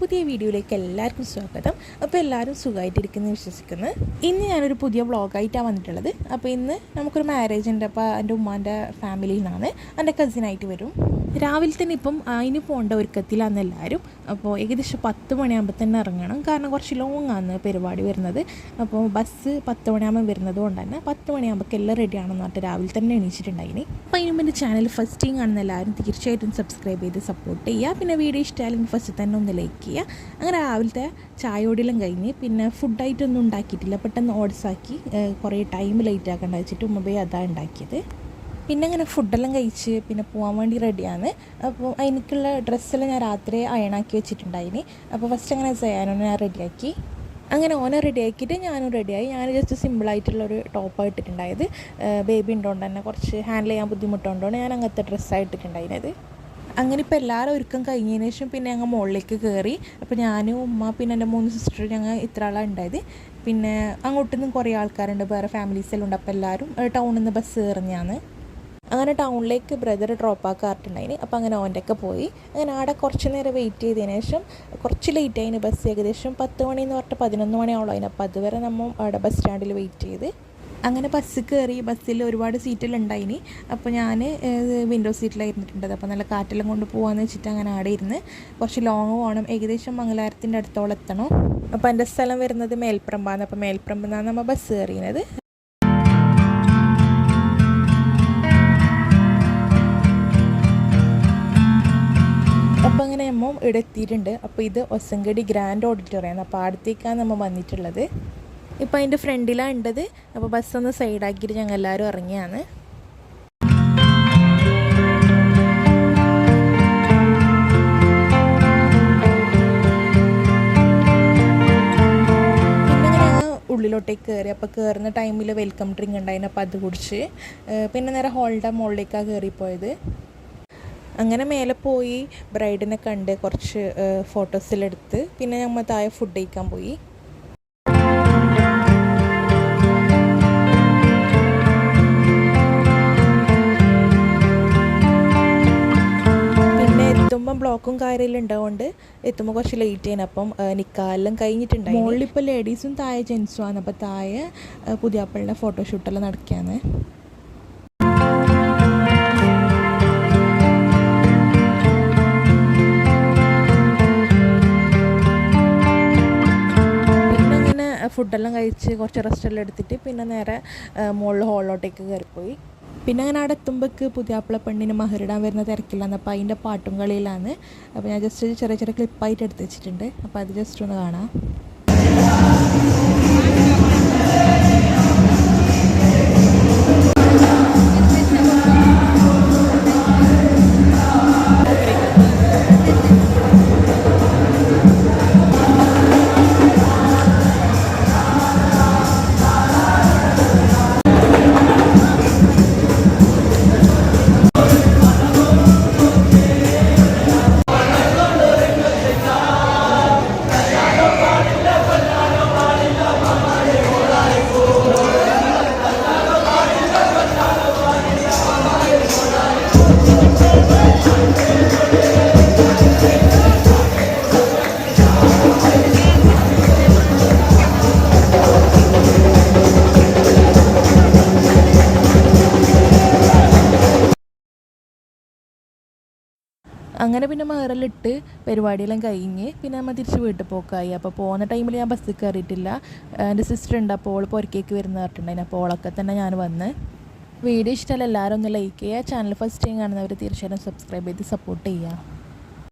പുതിയ വീഡിയോയിലേക്ക് എല്ലാവർക്കും സ്വാഗതം. അപ്പോൾ എല്ലാവരും സുഖമായിട്ടിരിക്കുന്നു വിശ്വസിക്കുന്നു. ഇന്ന് ഞാനൊരു പുതിയ വ്ളോഗായിട്ടാണ് വന്നിട്ടുള്ളത്. അപ്പോൾ ഇന്ന് നമുക്കൊരു മാരേജ് ഉണ്ട്. അപ്പോൾ എന്റെ ഉമ്മാന്റെ ഫാമിലിയിൽ നിന്നാണ്. എന്റെ കസിനായിട്ട് വരും. രാവിലെ തന്നെ ഇപ്പം അതിന് പോകേണ്ട ഒരുക്കത്തിലാണ് എല്ലാവരും അപ്പോൾ ഏകദേശം പത്ത് മണിയാകുമ്പോൾ തന്നെ ഇറങ്ങണം. കാരണം കുറച്ച് ലോങ് ആണ് പരിപാടി വരുന്നത്. അപ്പോൾ ബസ് പത്ത് മണിയാകുമ്പോൾ വരുന്നത് കൊണ്ട് തന്നെ പത്ത് മണിയാകുമ്പോൾ എല്ലാം റെഡി ആണെന്ന് പറഞ്ഞിട്ട് രാവിലെ തന്നെ എണീച്ചിട്ടുണ്ടായിനി. അപ്പോൾ അതിന് എന്റെ ചാനൽ ഫസ്റ്റ് ടൈം കാണുന്ന എല്ലാവരും തീർച്ചയായിട്ടും സബ്സ്ക്രൈബ് ചെയ്ത് സപ്പോർട്ട് ചെയ്യുക. പിന്നെ വീഡിയോ ഇഷ്ടമായാലും ഫസ്റ്റ് തന്നെ ഒന്ന് ലൈക്ക് ചെയ്യുക. അങ്ങനെ രാവിലത്തെ ചായയോടെല്ലാം കഴിഞ്ഞ് പിന്നെ ഫുഡായിട്ടൊന്നും ഉണ്ടാക്കിയിട്ടില്ല. പെട്ടെന്ന് ഓട്സാക്കി കുറേ ടൈം ലേറ്റ് ആക്കേണ്ട വെച്ചിട്ട് മുമ്പേ അതാണ് ഉണ്ടാക്കിയത്. പിന്നെ അങ്ങനെ ഫുഡെല്ലാം കഴിച്ച് പിന്നെ പോകാൻ വേണ്ടി റെഡിയാണ് അപ്പോൾ എനിക്കുള്ള ഡ്രസ്സെല്ലാം ഞാൻ രാത്രി അയണാക്കി വെച്ചിട്ടുണ്ടായിന്. അപ്പോൾ ഫസ്റ്റ് അങ്ങനെ ചെയ്യാനൊന്ന് ഞാൻ റെഡിയാക്കി അങ്ങനെ ഓനെ റെഡിയാക്കിയിട്ട് ഞാനും റെഡിയായി ഞാൻ ജസ്റ്റ് സിമ്പിളായിട്ടുള്ളൊരു ടോപ്പാണ് ഇട്ടിട്ടുണ്ടായത്. ബേബി ഉണ്ടോണ്ട് തന്നെ കുറച്ച് ഹാൻഡിൽ ചെയ്യാൻ ബുദ്ധിമുട്ടുണ്ടോണ്ട് ഞാൻ അങ്ങനത്തെ ഡ്രസ്സാണ് ഇട്ടിട്ടുണ്ടായിരുന്നത് അങ്ങനെ ഇപ്പോൾ എല്ലാവരും ഒരുക്കം കഴിഞ്ഞതിന് ശേഷം പിന്നെ ഞങ്ങൾ മുകളിലേക്ക് കയറി അപ്പോൾ ഞാനും ഉമ്മ പിന്നെ എന്റെ മൂന്ന് സിസ്റ്റർ ഞങ്ങൾ ഇത്ര ആളാണ് ഉണ്ടായത് പിന്നെ അങ്ങോട്ടിന്നും കുറേ ആൾക്കാരുണ്ട്. വേറെ ഫാമിലീസ് എല്ലാം ഉണ്ട്. അപ്പോൾ എല്ലാവരും ടൗണിൽ നിന്ന് ബസ് കയറുന്നതാണ് അങ്ങനെ ടൗണിലേക്ക് ബ്രദർ ഡ്രോപ്പ് ആക്കാറുണ്ടായിന് അപ്പോൾ അങ്ങനെ ഓന്റെയൊക്കെ പോയി. അങ്ങനെ അവിടെ കുറച്ച് നേരം വെയിറ്റ് ചെയ്തതിന് ശേഷം കുറച്ച് ലേറ്റ് ആയിന് ബസ് ഏകദേശം പത്ത് മണി എന്ന് പറഞ്ഞിട്ട് പതിനൊന്ന് മണിയാവുള്ളൂ അതിന്. അപ്പോൾ അതുവരെ നമ്മൾ അവിടെ ബസ് സ്റ്റാൻഡിൽ വെയിറ്റ് ചെയ്ത്. അങ്ങനെ ബസ് കയറി ബസ്സിൽ ഒരുപാട് സീറ്റെല്ലാം അപ്പോൾ ഞാൻ വിൻഡോ സീറ്റിലായിരുന്നിട്ടുണ്ടത് അപ്പോൾ നല്ല കാറ്റെല്ലാം കൊണ്ട് പോകാമെന്ന് വെച്ചിട്ട് അങ്ങനെ ആടെ ഇരുന്ന് കുറച്ച് ലോങ് പോകണം ഏകദേശം മംഗലാരത്തിന്റെ അടുത്തോളം എത്തണം. അപ്പോൾ എന്റെ സ്ഥലം വരുന്നത് മേൽപ്രമ്പാന്ന്. അപ്പോൾ മേൽപ്രമ്പെന്നാണ് നമ്മൾ ബസ് കയറിയത് അപ്പോൾ അങ്ങനെ നമ്മൾ ഇവിടെ എത്തിയിട്ടുണ്ട്. അപ്പോൾ ഇത് ഒസങ്കടി ഗ്രാൻഡ് ഓഡിറ്റോറിയമാണ്. അപ്പോൾ അടുത്തേക്കാണ് നമ്മൾ വന്നിട്ടുള്ളത്. ഇപ്പോൾ അതിന്റെ ഫ്രണ്ടിലാണ് ഉണ്ടത് അപ്പോൾ ബസ് ഒന്ന് സൈഡാക്കിയിട്ട് ഞങ്ങൾ എല്ലാവരും ഇറങ്ങിയാണ്. ഉള്ളിലോട്ടേക്ക് കയറി അപ്പോൾ കയറുന്ന ടൈമിൽ വെൽക്കം ഡ്രിങ്ക് ഉണ്ടായിരുന്നു അപ്പോൾ അത് കുടിച്ച് പിന്നെ നേരെ ഹോളിന്റെ മുകളിലേക്കാണ് കയറിപ്പോയത് അങ്ങനെ മേലെ പോയി ബ്രൈഡിനെ കണ്ട് കുറച്ച് ഫോട്ടോസിലെടുത്ത് പിന്നെ നമ്മൾ താഴെ ഫുഡ് കഴിക്കാൻ പോയി. പിന്നെ എത്തുമ്പം ബ്ലോക്കും കാര്യമെല്ലാം ഉണ്ടാവുകൊണ്ട് എത്തുമ്പോൾ കുറച്ച് ലേറ്റ് ചെയ്യുന്നു അപ്പം നിക്കാലെല്ലാം കഴിഞ്ഞിട്ടുണ്ടായി മുകളിലിപ്പോൾ ലേഡീസും താഴെ ജെൻസും ആണ്. അപ്പോൾ താഴെ പുതിയാപ്പിളിന്റെ ഫോട്ടോഷൂട്ടെല്ലാം നടക്കുകയാണ് ഫുഡെല്ലാം കഴിച്ച് കുറച്ച് റെസ്റ്റെല്ലാം എടുത്തിട്ട് പിന്നെ നേരെ മുകളിൽ ഹോളിലോട്ടേക്ക് കയറിപ്പോയി പിന്നെ അങ്ങനെ അവിടെ എത്തുമ്പോഴേക്ക് പുതിയാപ്പിള പെണ്ണിന് മഹരിടാൻ വരുന്ന തിരക്കില്ലാന്ന് അപ്പോൾ അതിന്റെ പാട്ടും കളിയിലാണ്. അപ്പോൾ ഞാൻ ജസ്റ്റ് ചെറിയ ചെറിയ ക്ലിപ്പായിട്ട് എടുത്ത് വെച്ചിട്ടുണ്ട്. അപ്പോൾ അത് ജസ്റ്റ് ഒന്ന് കാണാം. അങ്ങനെ പിന്നെ മേറലിട്ട് പരിപാടിയെല്ലാം കഴിഞ്ഞ് പിന്നെ നമ്മൾ തിരിച്ച് വീട്ടിൽ പോക്കായി. അപ്പോൾ പോകുന്ന ടൈമിൽ ഞാൻ ബസ്സിൽ കയറിയിട്ടില്ല. എന്റെ സിസ്റ്റർ ഉണ്ട്. അപ്പോൾ ഓൾ പുറക്കേക്ക് വരുന്ന പറഞ്ഞിട്ടുണ്ടായിരുന്നു. അപ്പോൾ ഓളൊക്കെ തന്നെ ഞാൻ വന്ന് വീഡിയോ ഇഷ്ടമല്ല. എല്ലാവരും ഒന്ന് ലൈക്ക് ചെയ്യുക. ചാനൽ ഫസ്റ്റ് ടൈം കാണുന്നവർ തീർച്ചയായിട്ടും സബ്സ്ക്രൈബ് ചെയ്ത് സപ്പോർട്ട് ചെയ്യുക.